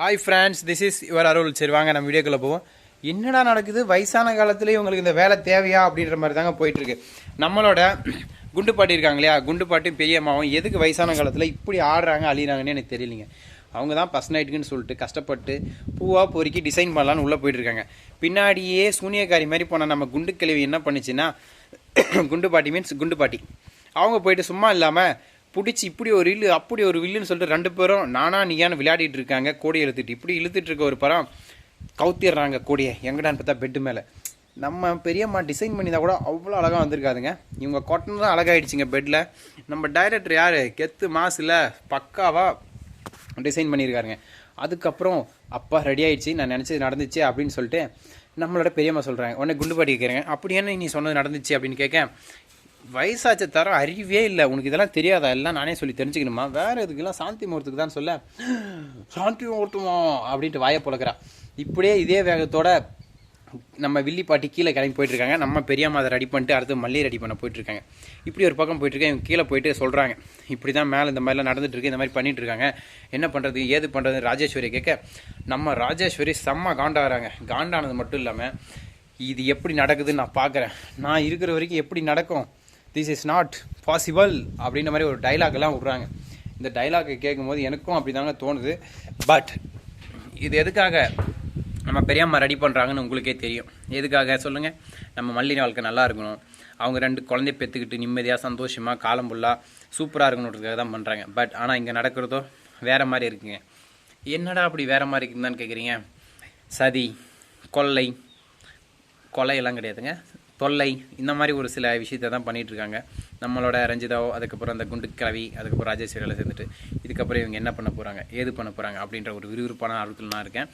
Hi friends this is your Arul சரி வாங்க நம்ம வீடியோக்குள்ளே போவோம். என்னடா நடக்குது? வயசான காலத்துலேயே உங்களுக்கு இந்த வேலை தேவையா அப்படின்ற மாதிரி தாங்க போயிட்டுருக்கு. நம்மளோட குண்டு பாட்டி இருக்காங்க இல்லையா? குண்டு பாட்டும் பெரியம்மாவும் எதுக்கு வயசான காலத்தில் இப்படி ஆடுறாங்க அழிகிறாங்கன்னு எனக்கு தெரியலைங்க. அவங்க தான் ஃபஸ்ட் நைட்டுக்குன்னு சொல்லிட்டு கஷ்டப்பட்டு பூவாக பொறுக்கி டிசைன் பண்ணலான்னு உள்ளே போயிட்டுருக்காங்க. பின்னாடியே சூனியக்காரி மாதிரி போன நம்ம குண்டு கிழவி என்ன பண்ணுச்சுன்னா குண்டு பாட்டி மீன்ஸ் குண்டு பாட்டி. அவங்க போயிட்டு சும்மா இல்லாமல் பிடிச்சி இப்படி ஒரு வில்லு அப்படி ஒரு வில்லுன்னு சொல்லிட்டு ரெண்டு பேரும் நானா நீயான்னு விளையாடிட்டு இருக்காங்க. கோடியை இழுத்துட்டு. இப்படி இழுத்துட்டு இருக்க ஒரு படம் கவுத்திடுறாங்க கோடியை. எங்கடான்னு பார்த்தா பெட்டு மேலே. நம்ம பெரியம்மா டிசைன் பண்ணி கூட அவ்வளோ அழகாக வந்திருக்காதுங்க. இவங்க கொட்டணும் தான் அழகாயிடுச்சுங்க பெட்டில் நம்ம டைரக்டர் யார்? கெத்து மாசில் பக்காவாக டிசைன் பண்ணியிருக்காருங்க. அதுக்கப்புறம் அப்பா ரெடி ஆயிடுச்சு. நான் நினச்சது நடந்துச்சு. அப்படின்னு சொல்லிட்டு நம்மளோட பெரியம்மா சொல்கிறாங்க உடனே குண்டு பாட்டி கேட்குறேன் அப்படி என்ன நீ சொன்னது நடந்துச்சு? அப்படின்னு கேட்க வயசாச்ச தர அறிவே இல்லை. உனக்கு இதெல்லாம் தெரியாதா? எல்லாம் நானே சொல்லி தெரிஞ்சுக்கணுமா? வேற எதுக்கெல்லாம் சாந்தி முகூர்த்துக்கு தான் சொல்ல? சாந்தி முகூர்த்தமா? அப்படின்ட்டு வாயை புழக்கிறா இப்படியே இதே வேகத்தோட நம்ம வில்லி பாட்டி கீழே கிளம்பி போயிட்டு இருக்காங்க நம்ம பெரியம்மா அதை ரெடி பண்ணிட்டு அடுத்து மல்லி ரெடி பண்ண போயிட்டு இருக்காங்க இப்படி ஒரு பக்கம் போயிட்டு இருக்கேன் இவங்க கீழே போயிட்டு சொல்கிறாங்க இப்படி தான் மேலே இந்த மாதிரிலாம் நடந்துட்டு இருக்கு. இந்த மாதிரி பண்ணிட்டு இருக்காங்க. என்ன பண்ணுறது ஏது பண்ணுறது ராஜேஸ்வரி கேட்க நம்ம ராஜேஸ்வரி செம்ம காண்டாகிறாங்க. காண்டானது மட்டும் இல்லாமல் இது எப்படி நடக்குதுன்னு நான் பார்க்குறேன் நான் இருக்கிற வரைக்கும் எப்படி நடக்கும்? திஸ் இஸ் நாட் பாசிபிள் அப்படின்ற மாதிரி ஒரு டைலாக்லாம் எல்லாம் விட்றாங்க. இந்த டைலாக்கை கேட்கும்போது எனக்கும் அப்படி தாங்க தோணுது. பட் இது எதுக்காக நம்ம பெரியம்மா ரெடி பண்ணுறாங்கன்னு உங்களுக்கே தெரியும். எதுக்காக? சொல்லுங்கள் நம்ம மல்லினி வாழ்க்கை நல்லா இருக்கணும். அவங்க ரெண்டு குழந்தைய பெற்றுக்கிட்டு நிம்மதியாக சந்தோஷமாக காலம் ஃபுல்லாக சூப்பராக இருக்கணுன்றதுக்காக தான் பண்ணுறாங்க பட் ஆனால் இங்கே நடக்கிறதோ வேறு மாதிரி இருக்குங்க. என்னடா அப்படி வேறு மாதிரி இருக்குதுன்னு கேட்குறீங்க சதி கொள்ளை கொலையெல்லாம் கிடையாதுங்க. தொல்லை இந்த மாதிரி ஒரு சில விஷயத்தை தான் பண்ணிகிட்டு இருக்காங்க நம்மளோட ரஞ்சிதாவோ அதுக்கப்புறம் அந்த குண்டு கிழவி அதுக்கப்புறம் ராஜேஸ்வரியில் சேர்ந்துட்டு இதுக்கப்புறம் இவங்க என்ன பண்ண போகிறாங்க ஏது பண்ண போகிறாங்க அப்படின்ற ஒரு விறுவிறுப்பான ஆர்வத்தில் நான் இருக்கேன்.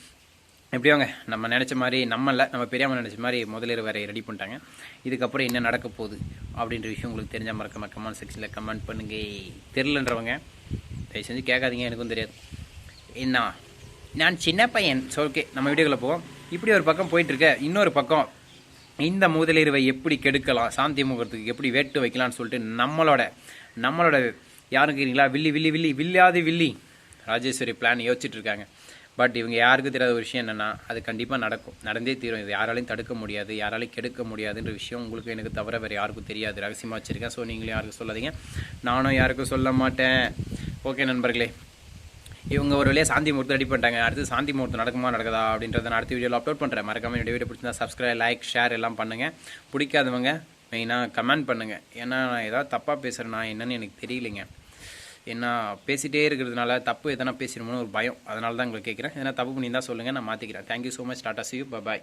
எப்படியோங்க நம்ம நினச்ச மாதிரி நம்மள நம்ம பெரியாமல் நினச்ச மாதிரி முதலில் வேற ரெடி பண்ணிட்டாங்க. இதுக்கப்புறம் என்ன நடக்க போகுது அப்படின்ற விஷயம் உங்களுக்கு தெரிஞ்ச மறக்காம கமெண்ட் செக்ஷனில் கமெண்ட் பண்ணுங்க. தெரிலன்றவங்க தயவு செஞ்சு கேட்காதீங்க எனக்கும் தெரியாது. என்ன நான் சின்ன பையன் ஸோ ஓகே நம்ம வீடியோக்குள்ளே போவோம். இப்படி ஒரு பக்கம் போயிட்டுருக்க இன்னொரு பக்கம் இந்த முதலிரவை எப்படி கெடுக்கலாம் சாந்தி முகூர்த்தத்துக்கு எப்படி வேட்டு வைக்கலாம்னு சொல்லிட்டு நம்மளோட நம்மளோட யாரும் கேட்குறீங்களா வில்லி வில்லி வில்லி வில்லாது வில்லி ராஜேஸ்வரி பிளான் யோசிச்சுட்டு இருக்காங்க. பட் இவங்க யாருக்கு தெரியாத ஒரு விஷயம் என்னென்னா அது கண்டிப்பாக நடக்கும். நடந்தே தீரும். இது யாராலையும் தடுக்க முடியாது. யாராலையும் கெடுக்க முடியாதுன்ற விஷயம் உங்களுக்கு எனக்கு தவிர வேறு யாருக்கும் தெரியாது. ரகசியமாக வச்சுருக்கேன். ஸோ நீங்களும் யாருக்கும் சொல்லாதீங்க. நானும் யாருக்கும் சொல்ல மாட்டேன். ஓகே நண்பர்களே. இவங்க ஒரு வழியாக சாந்தி முகூர்த்தம் ரெடி பண்ணிட்டாங்க. அடுத்து சாந்தி முகூர்த்தம் நடக்குமா நடக்குதா அப்படின்றத நான் அடுத்த வீடியோவில் அப்லோட் பண்ணுறேன் மறக்காமல் என்னுடைய வீடியோ பிடிச்சிருந்தா சப்ஸ்கிரைப் லைக் ஷேர் எல்லாம் பண்ணுங்கள் பிடிக்காதவங்க மெயினாக கமெண்ட் பண்ணுங்கள் ஏன்னா நான் ஏதாவது தப்பாக பேசுகிறேன்னா என்னன்னு எனக்கு தெரியலைங்க. ஏன்னா பேசிகிட்டே இருக்கிறதுனால தப்பு எதனா பேசிடுமோன்னு ஒரு பயம். அதனால தான் உங்களுக்கு கேட்குறேன் ஏன்னா தப்பு பண்ணியிருந்தா சொல்லுங்கள் நான் மாற்றிக்கிறேன் thank you so much tata see you bye